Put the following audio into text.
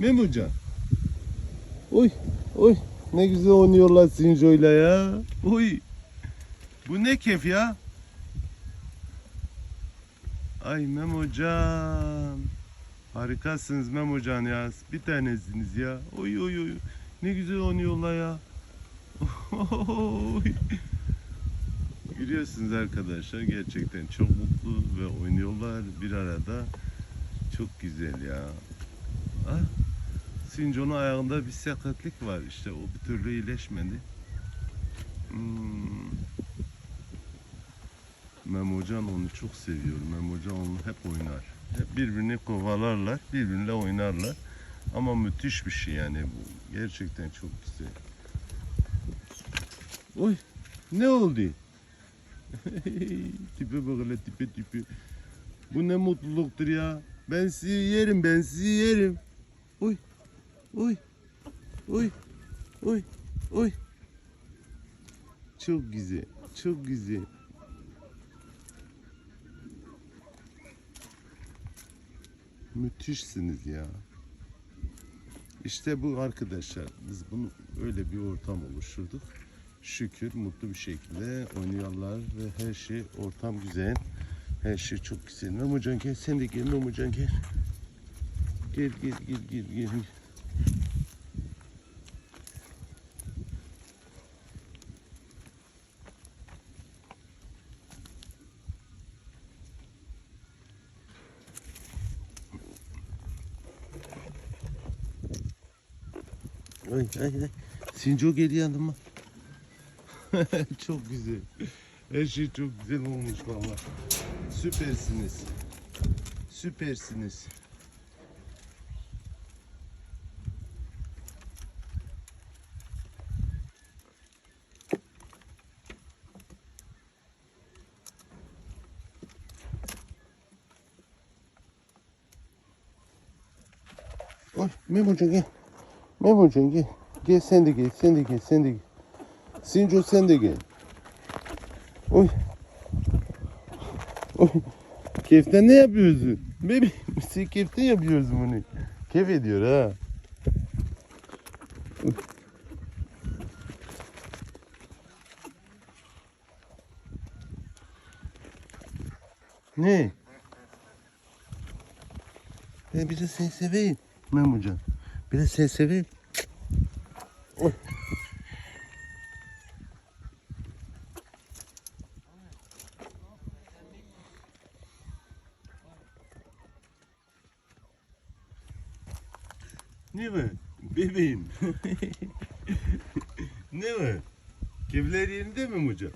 Memocan. Oy oy ne güzel oynuyorlar Sinjo'yla ya. Oy. Bu ne keyif ya? Ay Memocan. Harikasınız Memocan ya. Bir tanesiniz ya. Oy oy oy. Ne güzel oynuyorlar ya. Oy. Görüyorsunuz arkadaşlar gerçekten çok mutlu ve oynuyorlar bir arada. Çok güzel ya. Ah, Sinco'nun ayağında bir sakatlık var işte o bir türlü iyileşmedi. Hmm. Memocan onu çok seviyor. Memocan onu hep oynar. Hep birbirini kovalarlar, birbiriyle oynarlar. Ama müthiş bir şey yani bu. Gerçekten çok güzel. Oy, ne oldu? tipe bak hele tipe tipe. Bu ne mutluluktur ya. Ben sizi yerim, ben sizi yerim. Oy, oy, oy, oy, oy. Çok güzel, çok güzel. Müthişsiniz ya. İşte bu arkadaşlar. Biz bunu öyle bir ortam oluşturduk. Şükür mutlu bir şekilde oynuyorlar ve her şey ortam güzel. Her şey çok güzel. Memocan gel sen de gel Memocan gel. Gel gel gel gel gel. Ay ay ay. Sinco gel yanıma. çok güzel. Her şey çok güzel olmuş valla. Süpersiniz. Süpersiniz. Oy Memocan gel. Memocan gel. Gel sen de gel, sen de gel, sen de gel. Sinco sen de gel. Oy. Oy. Keften ne yapıyorsun? Bebeğim sen keften yapıyorsun bunu. Kef ediyor ha. Ne? Ben bir de seni seveyim. Memocan. Bir de seni seveyim. Ne mi? Bebeğim. ne mi? Kevler yerinde mi Muca?